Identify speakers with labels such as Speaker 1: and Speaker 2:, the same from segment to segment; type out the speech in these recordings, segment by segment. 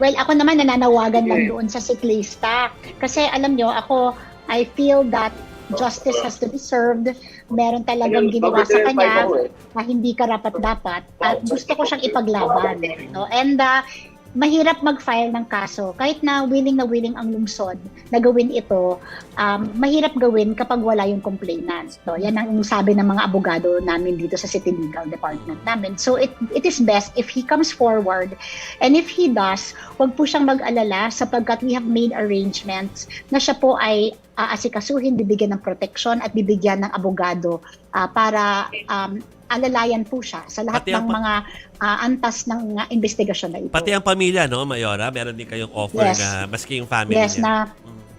Speaker 1: Well, ako naman nananawagan lang doon sa siklista. Kasi alam nyo, ako, I feel that justice has to be served. Meron talagang ginawa sa kanya na hindi karapat-dapat at gusto ko siyang ipaglaban. No? And uh, mahirap mag-file ng kaso. Kahit na willing na willing ang lungsod na gawin ito, um, mahirap gawin kapag wala yung complainant. So, yan ang sabi ng mga abogado namin dito sa City Legal Department namin. So, it, it is best if he comes forward and if he does, wag po siyang mag-alala sapagkat we have made arrangements na siya po ay aasikasuhin, bibigyan ng protection at bibigyan ng abogado ah, para um, alalayan po siya sa lahat
Speaker 2: Pati
Speaker 1: ng mga ah, antas ng ah, investigasyon na ito.
Speaker 2: Pati ang pamilya, no, Mayora? Meron din kayong offer
Speaker 1: Yes.
Speaker 2: na maski yung family
Speaker 1: yes,
Speaker 2: niya.
Speaker 1: na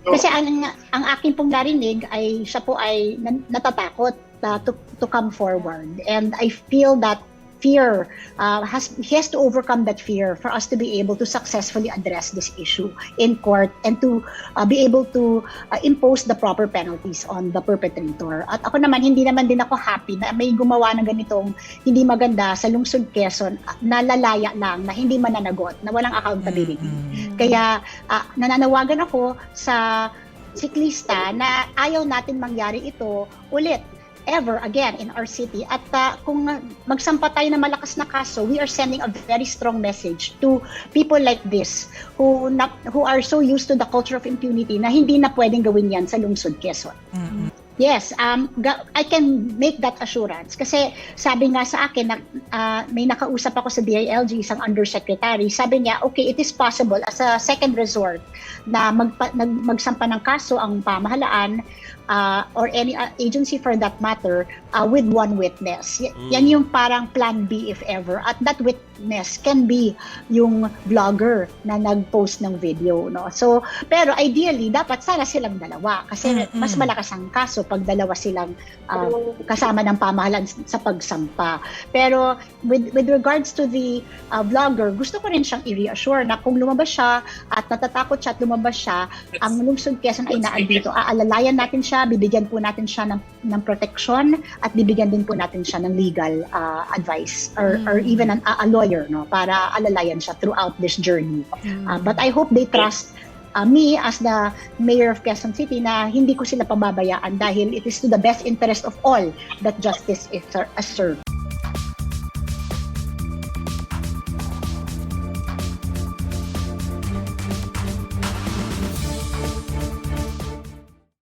Speaker 2: Mm.
Speaker 1: kasi ang ang akin pong narinig ay siya po ay natatakot uh, to to come forward and I feel that fear uh, has he has to overcome that fear for us to be able to successfully address this issue in court and to uh, be able to uh, impose the proper penalties on the perpetrator. At ako naman hindi naman din ako happy na may gumawa ng ganitong hindi maganda sa lungsod Quezon uh, na lalaya lang na hindi mananagot, na walang accountability.
Speaker 3: Mm-mm.
Speaker 1: Kaya ah, nananawagan ako sa siklista na ayaw natin mangyari ito ulit ever again in our city at ah, kung magsampa tayo ng malakas na kaso we are sending a very strong message to people like this who na, who are so used to the culture of impunity na hindi na pwedeng gawin yan sa lungsod Quezon.
Speaker 3: Mm-mm.
Speaker 1: Yes, um, I can make that assurance. Kasi sabi nga sa akin, na, ah, may nakausap ako sa DILG, isang undersecretary, sabi niya, okay, it is possible as a second resort na magpa, nag, magsampa ng kaso ang pamahalaan ah, or any ah, agency for that matter ah, with one witness. Y-
Speaker 2: Mm.
Speaker 1: Yan yung parang plan B if ever. At that witness can be yung vlogger na nag-post ng video. No? So, pero ideally, dapat sana silang dalawa. Kasi
Speaker 3: Mm-mm.
Speaker 1: mas malakas ang kaso pag dalawa silang ah, kasama ng pamahalan sa pagsampa. Pero with with regards to the uh, vlogger, gusto ko rin siyang i-reassure na kung lumabas siya at natatakot siya at lumabas siya, ang lungsod Quezon ay naandito. Aalalayan natin siya, bibigyan po natin siya ng, ng protection at bibigyan din po natin siya ng legal uh, advice or,
Speaker 3: Mm.
Speaker 1: or even an, a, a lawyer no para alalayan siya throughout this journey. Uh, but I hope they trust uh, me as the mayor of Quezon City na hindi ko sila pababayaan dahil it is to the best interest of all that justice is is served.